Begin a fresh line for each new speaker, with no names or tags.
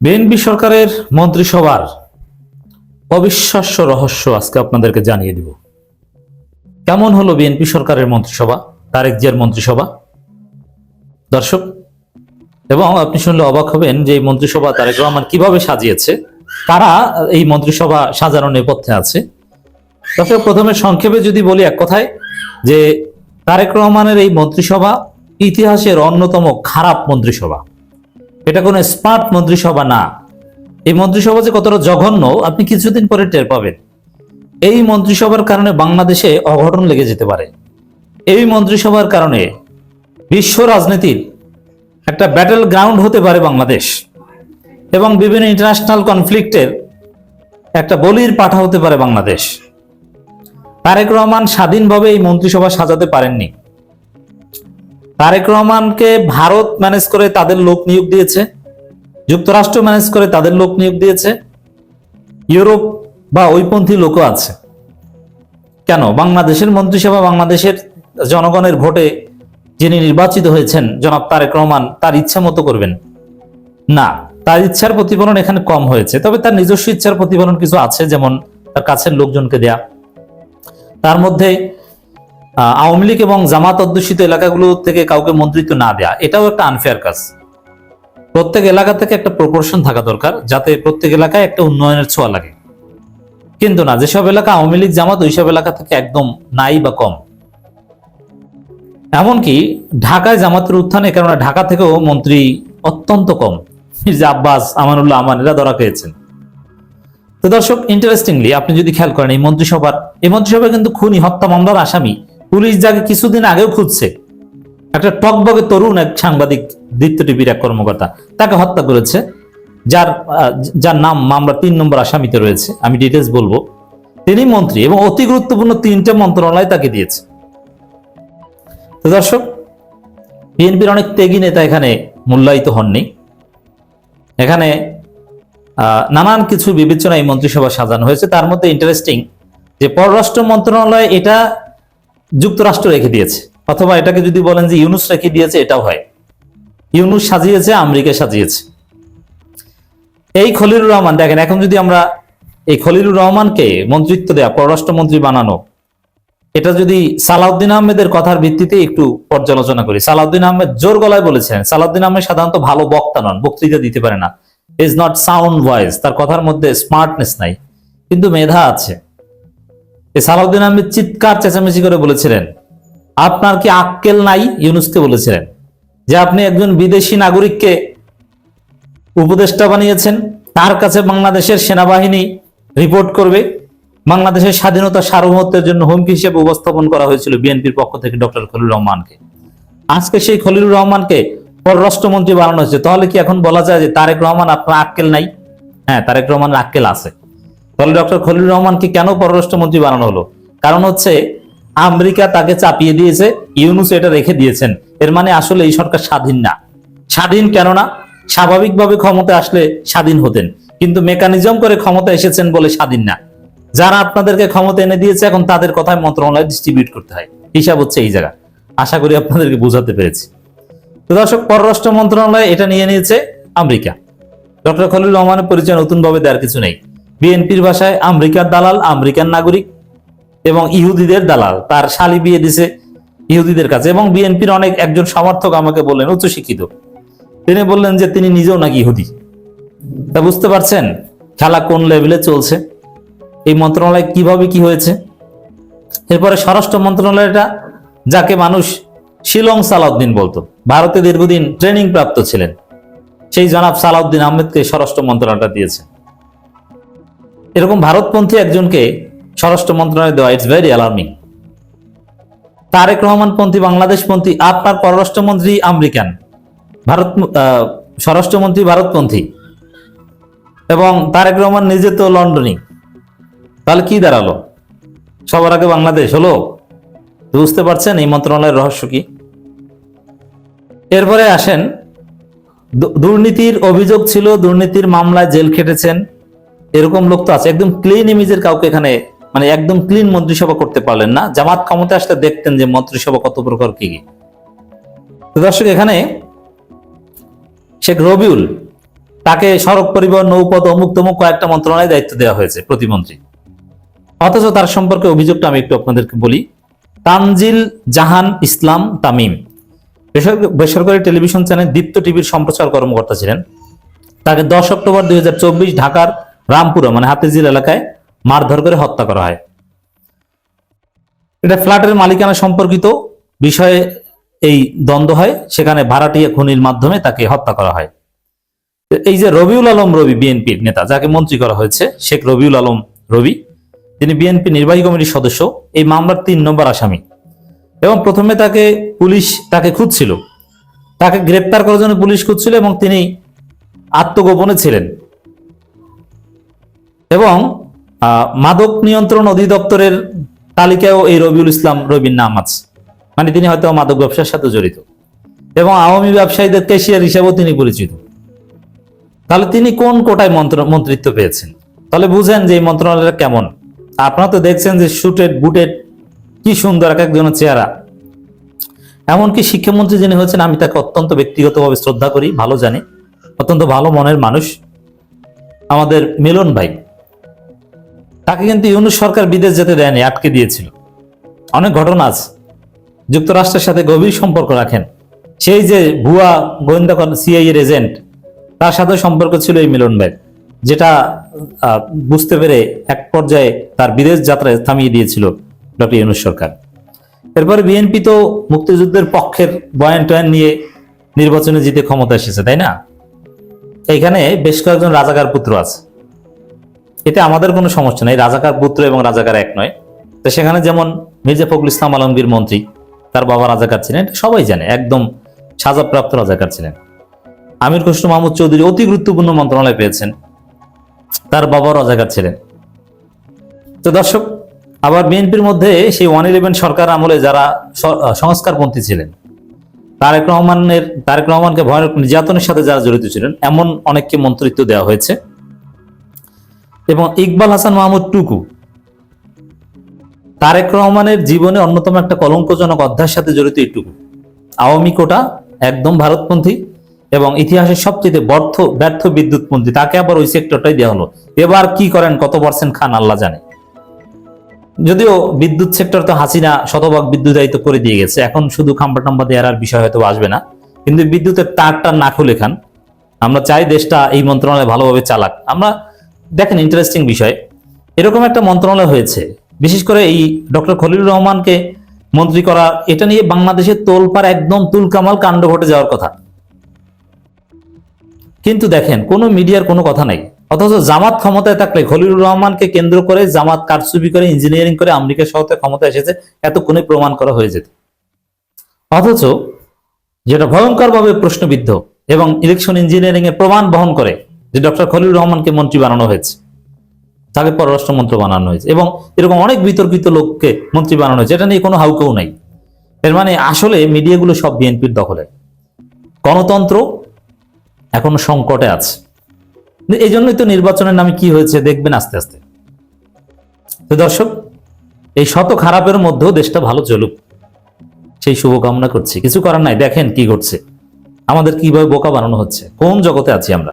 BNP সরকারের মন্ত্রিসভার অবিশ্বাস্য রহস্য আজকে আপনাদেরকে জানিয়ে দিব। কেমন হলো বিএনপি সরকারের মন্ত্রিসভা, তারেক জিয়ার মন্ত্রিসভা? দর্শক, এবং আপনি শুনলে অবাক হবেন যে এই মন্ত্রিসভা তারেক রহমান কীভাবে সাজিয়েছে, কারা এই মন্ত্রিসভা সাজানোর নেপথ্যে আছে। দর্শক, প্রথমে সংক্ষেপে যদি বলি এক কথায় যে তারেক রহমানের এই মন্ত্রিসভা ইতিহাসের অন্যতম খারাপ মন্ত্রিসভা। এটা কোনো স্মার্ট মন্ত্রিসভা না। এই মন্ত্রিসভা যে কতটা জঘন্য, আপনি কিছুদিন পরে টের পাবেন। এই মন্ত্রিসভার কারণে বাংলাদেশে অঘটন লেগে যেতে পারে। এই মন্ত্রিসভার কারণে বিশ্ব রাজনীতির একটা ব্যাটেল গ্রাউন্ড হতে পারে বাংলাদেশ। এবং বিভিন্ন ইন্টারন্যাশনাল কনফ্লিক্টের একটা বলির পাঠা হতে পারে বাংলাদেশ। তারেক রহমান স্বাধীনভাবে এই মন্ত্রিসভা সাজাতে পারেননি। তারেক রহমানকে ভারত ম্যানেজ করে তাদের লোক নিয়োগ দিয়েছে, যুক্তরাষ্ট্র ম্যানেজ করে তাদের লোক নিয়োগ দিয়েছে, ইউরোপ বা ওইপন্থী লোকও আছে। কেন? বাংলাদেশের মন্ত্রিসভা বাংলাদেশের জনগণের ভোটে যিনি নির্বাচিত হয়েছেন, জনাব তারেক রহমান, তার ইচ্ছা মতো করবেন। না, তার ইচ্ছার প্রতিফলন এখানে কম হয়েছে, তবে তার নিজস্ব ইচ্ছার প্রতিফলন কিছু আছে, যেমন তার কাছের লোকজনকে দেয়া। তার মধ্যে আওয়ামী লীগ এবং জামাত অধ্যুষিত এলাকাগুলো থেকে কাউকে মন্ত্রিত্ব না দেয়া, এটাও একটা আনফেয়ার কাজ। প্রত্যেক এলাকা থেকে একটা প্রপোর্শন থাকা দরকার, যাতে প্রত্যেক এলাকায় একটা উন্নয়নের ছোঁয়া লাগে। কিন্তু না, যেসব এলাকা আওয়ামী লীগ, জামাত, ওইসব এলাকা থেকে একদম নাই বা কম। এমনকি ঢাকায় জামাতের উত্থানে, কেননা ঢাকা থেকেও মন্ত্রী অত্যন্ত কম। মির্জা আব্বাস, আমানুল্লাহ, আমান, এরা ধরা পেয়েছেন। তো দর্শক ইন্টারেস্টিংলি আপনি যদি খেয়াল করেন, এই মন্ত্রিসভার, এই মন্ত্রিসভা কিন্তু খুনি হত্যা মামলার আসামি পুলিশ যাকে কিছুদিন আগেও খুঁজছে, একটা টকবগে তরুণ এক সাংবাদিক দীপ্ত টিভির এক কর্মকর্তা, তাকে হত্যা করেছে, যার যার নাম মামলা তিন নম্বর আসামিতে রয়েছে, আমি ডিটেলস বলব। তিনি মন্ত্রী এবং অতি গুরুত্বপূর্ণ তিনটে মন্ত্রণালয় তাকে দিয়েছে। তো দর্শক, বিএনপির অনেক ত্যাগী নেতা এখানে মূল্যায়িত হননি। এখানে নানান কিছু বিবেচনা এই মন্ত্রিসভা সাজানো হয়েছে। তার মধ্যে ইন্টারেস্টিং যে পররাষ্ট্র মন্ত্রণালয় এটা যুক্তরাষ্ট্র রেখে দিয়েছে। অথবা এটাকে যদি বলেন যে ইউনুস রেখে দিয়েছে, এটাও হয়। ইউনুস সাজিয়েছে, আমেরিকা সাজিয়েছে। এই খলিলুর রহমান, দেখেন, এখন যদি আমরা এই খলিলুর রহমানকে মন্ত্রিত্ব দেয়া, পররাষ্ট্রমন্ত্রী বানানো, এটা যদি সালাউদ্দিন আহমেদের কথার ভিত্তিতে একটু পর্যালোচনা করি। সালাউদ্দিন আহমেদ জোর গলায় বলেছেন, সালাউদ্দিন আহমেদ সাধারণত ভালো বক্তা নন, বক্তৃতা দিতে পারে না। ইজ নট সাউন্ড ভয়েস তার কথার মধ্যে স্মার্টনেস নাই। কিন্তু মেধা আছে। সালাউদ্দিন আহমেদ চিৎকার, চেঁচামেচি করে বলেছিলেন, আপনার কি আক্কেল নাই? ইউনুসকে বলেছিলেন, যে আপনি একজন বিদেশি নাগরিককে উপদেষ্টা বানিয়েছেন, তার কাছে বাংলাদেশের সেনাবাহিনী রিপোর্ট করবে। বাংলাদেশের স্বাধীনতা সার্বভৌমত্বের জন্য হুমকি হিসেবে উপস্থাপন করা হয়েছিল বিএনপির পক্ষ থেকে ডক্টর খলিলুর রহমানকে। আজকে সেই খলিলুর রহমানকে পররাষ্ট্রমন্ত্রী বানানো হয়েছে। তাহলে কি এখন বলা যায় যে তারেক রহমান আপনার আক্কেল নাই? হ্যাঁ তারেক রহমানের আক্কেল আছে। তাহলে ডক্টর খলিলুর রহমানকে কেন পররাষ্ট্রমন্ত্রী বানানো হলো? কারণ হচ্ছে আমেরিকা তাকে চাপিয়ে দিয়েছে, ইউনুস এটা রেখে দিয়েছেন। এর মানে আসলে এই সরকার স্বাধীন না। স্বাধীন কেননা স্বাভাবিকভাবে ক্ষমতা আসলে স্বাধীন হতেন। কিন্তু মেকানিজম করে ক্ষমতা এসেছেন বলে স্বাধীন না। যারা আপনাদেরকে ক্ষমতা এনে দিয়েছে, এখন তাদের কথায় মন্ত্রণালয় ডিস্ট্রিবিউট করতে হয়। হিসাব হচ্ছে এই জায়গা। আশা করি আপনাদেরকে বোঝাতে পেরেছি। তো দর্শক, পররাষ্ট্র মন্ত্রণালয় এটা নিয়ে নিয়েছে আমেরিকা। ডক্টর খলিল রহমানের পরিচয় নতুন ভাবে দেওয়ার কিছু নেই। বিএনপির ভাষায় আমেরিকার দালাল আমেরিকান নাগরিক এবং ইহুদিদের দালাল। তার শালি বিয়ে দিছে ইহুদিদের কাছে এবং বিএনপির অনেক একজন সমর্থক আমাকে বললেন, উচ্চশিক্ষিত। তিনি বললেন যে তিনি নিজেও নাকি ইহুদি। তা বুঝতে পারছেন খেলা কোন লেভেলে চলছে, এই মন্ত্রণালয় কীভাবে কি হয়েছে? এরপরে স্বরাষ্ট্র মন্ত্রণালয়টা, যাকে মানুষ শিলং সালাউদ্দিন বলতো, ভারতে দীর্ঘদিন ট্রেনিং প্রাপ্ত ছিলেন। সেই জনাব সালাউদ্দিন আহমেদকে স্বরাষ্ট্র মন্ত্রণালয়টা দিয়েছে। এরকম ভারতপন্থী একজনকে স্বরাষ্ট্র মন্ত্রণালয় দেওয়া ইটস ভেরি অ্যালার্মিং তারেক রহমানপন্থী বাংলাদেশপন্থী আপনার পররাষ্ট্রমন্ত্রী আমেরিকান, ভারত স্বরাষ্ট্রমন্ত্রী ভারতপন্থী এবং তারেক রহমান নিজে তো লন্ডনই তাহলে কি দাঁড়াল? সবার আগে বাংলাদেশ, হলো? বুঝতে পারছেন এই মন্ত্রণালয়ের রহস্য কি? এরপরে আসেন দুর্নীতির অভিযোগ ছিল, দুর্নীতির মামলায় জেল খেটেছেন এরকম লোক তো আছে, একদম ক্লিন ইমেজের কাউকে এখানে মানে একদম ক্লিন মন্ত্রিসভা করতে পারলেন না। জামাত ক্ষমতা আসলে দেখতেন যে মন্ত্রিসভা কত প্রকার কি। দর্শক, এখানে শেখ রবিউল, তাকে সড়ক পরিবহন, নৌপথ, অমুক তমুক কয়েকটা মন্ত্রণালয়ে দায়িত্ব দেওয়া হয়েছে প্রতিমন্ত্রী। অথচ তার সম্পর্কে অভিযোগটা আমি একটু আপনাদেরকে বলি। তানজিল জাহান ইসলাম তামিম বেসরকারি টেলিভিশন চ্যানেল দীপ্ত টিভির সম্প্রচার কর্মকর্তা ছিলেন। তাকে দশ অক্টোবর দুই হাজার চব্বিশ ঢাকার রামপুরা মানে হাতিঝিল এলাকায় মারধর করে হত্যা করা হয়। এটা ফ্ল্যাটের মালিকানা সম্পর্কিত বিষয়ে এই দ্বন্দ্ব হয়, সেখানে ভাড়াটিয়া খুনির মাধ্যমে তাকে হত্যা করা হয়। এই যে রবিউল আলম রবি, বিএনপির নেতা, যাকে মন্ত্রী করা হয়েছে, শেখ রবিউল আলম রবি, তিনি বিএনপি নির্বাহী কমিটির সদস্য, এই মামলার তিন নম্বর আসামি। এবং প্রথমে তাকে পুলিশ তাকে খুঁজছিল। তাকে গ্রেপ্তার করার জন্য পুলিশ খুঁজছিল এবং তিনি আত্মগোপনে ছিলেন। এবং মাদক নিয়ন্ত্রণ অধিদপ্তরের তালিকায়ও এই রবিউল ইসলাম রবির নাম আছে। মানে তিনি হয়তো মাদক ব্যবসার সাথে জড়িত। এবং আওয়ামী ব্যবসায়ীদের ক্যাশিয়ার হিসাবেও তিনি পরিচিত। তাহলে তিনি কোন কোটায় মন্ত্র, মন্ত্রিত্ব পেয়েছেন? তাহলে বুঝেন যে এই মন্ত্রণালয়টা কেমন। আপনারা তো দেখছেন যে শুটেড বুটেড কি সুন্দর এক একজনের চেহারা। এমনকি শিক্ষামন্ত্রী যিনি হয়েছেন, আমি তাকে অত্যন্ত ব্যক্তিগতভাবে শ্রদ্ধা করি, ভালো জানি। অত্যন্ত ভালো মনের মানুষ। আমাদের মিলন ভাই। তাকে কিন্তু ইউনুস সরকার বিদেশ যেতে দেয়নি, আটকে দিয়েছিল। অনেক ঘটনা আছে। যুক্তরাষ্ট্রের সাথে গভীর সম্পর্ক রাখেন। সেই যে ভুয়া গোয়েন্দা সিআই এর এজেন্ট, তার সাথে সম্পর্ক ছিল এই মিলন ভাই, যেটা বুঝতে পেরে এক পর্যায়ে তার বিদেশ যাত্রায় থামিয়ে দিয়েছিল ডক্টর ইউনুস সরকার। এরপরে বিএনপি তো মুক্তিযুদ্ধের পক্ষের বয়ান টয়ান নিয়ে নির্বাচনে জিতে ক্ষমতা এসেছে, তাই না? এইখানে বেশ কয়েকজন রাজাকার পুত্র আছে। এতে আমাদের কোনো সমস্যা নেই। রাজাকার পুত্র এবং রাজাকার এক নয়। তো সেখানে যেমন মির্জা ফখরুল ইসলাম আলমগীর মন্ত্রী, তার বাবা রাজাকার ছিলেন সবাই জানে, একদম সাজাপ্রাপ্ত রাজাকার ছিলেন। আমির খসরু মাহমুদ চৌধুরী অতি গুরুত্বপূর্ণ মন্ত্রণালয় পেয়েছেন, তার বাবা রাজাকার ছিলেন। তো দর্শক, আবার বিএনপির মধ্যে সেই ওয়ান ইলেভেন সরকার আমলে যারা সংস্কারপন্থী ছিলেন, তারেক রহমানের, তারেক রহমানকে ভয়ানক নির্যাতনের সাথে যারা জড়িত ছিলেন, এমন অনেককে মন্ত্রিত্ব দেওয়া হয়েছে। এবং ইকবাল হাসান মাহমুদ টুকু। তারেক রহমানের জীবনে অন্যতম একটা কলঙ্কজনক অধ্যায়ের সাথে জড়িত এই টুকু। আওয়ামী কোটা একদম ভারতপন্থী এবং ইতিহাসের সবচেয়ে ব্যর্থ ব্যর্থ বিদ্যুৎপন্থী। তাকে আবার ওই সেক্টরটাই দেওয়া হলো। এবার কি করেন, কত পার্সেন্ট খান, আল্লাহ জানে। যদিও বিদ্যুৎ সেক্টর তো হাসিনা শতভাগ বিদ্যুতায়িত করে দিয়ে গেছে। এখন শুধু খাম্বা টাম্বা দেওয়ার আর বিষয় হয়তো আসবে না। কিন্তু বিদ্যুতের তারটা না খুলে খান। আমরা চাই দেশটা এই মন্ত্রণালয় ভালোভাবে চালাক। আমরা দেখেন ইন্টারেস্টিং বিষয়। এরকম একটা মন্ত্রণালয় হয়েছে। বিশেষ করে এই ডক্টর খলিলুর রহমানকে মন্ত্রী করা, এটা নিয়ে বাংলাদেশের তোলপার একদম তুলকামাল কাণ্ড ঘটে যাওয়ার কথা। কিন্তু দেখেন, কোনো মিডিয়ার কোনো কথা নাই। অথচ জামাত ক্ষমতায় থাকলে খলিলুর রহমানকে কেন্দ্র করে জামাত কারচুপি করে ইঞ্জিনিয়ারিং করে আমেরিকা সহতে ক্ষমতা এসেছে, এতক্ষণে প্রমাণ করা হয়ে যেত। অথচ যেটা ভয়ঙ্করভাবে প্রশ্নবিদ্ধ এবং ইলেকশন ইঞ্জিনিয়ারিং এর প্রমাণ বহন করে যে ডক্টর খলিলুর রহমানকে মন্ত্রী বানানো হয়েছে, তাকে পররাষ্ট্রমন্ত্রী বানানো হয়েছে এবং এরকম অনেক বিতর্কিত লোককে মন্ত্রী বানানো হয়েছে, এটা নিয়ে কোনো হাউকেও নাই। এর মানে আসলে মিডিয়াগুলো সব বিএনপির দখলে। গণতন্ত্র এখনও সংকটে আছে। এই জন্যই তো নির্বাচনের নামে কি হয়েছে দেখবেন আস্তে আস্তে। তো দর্শক, এই শত খারাপের মধ্যেও দেশটা ভালো চলুক। সেই শুভকামনা করছি। কিছু করার নাই, দেখেন কি ঘটছে। আমাদের কীভাবে বোকা বানানো হচ্ছে। কোন জগতে আছি আমরা?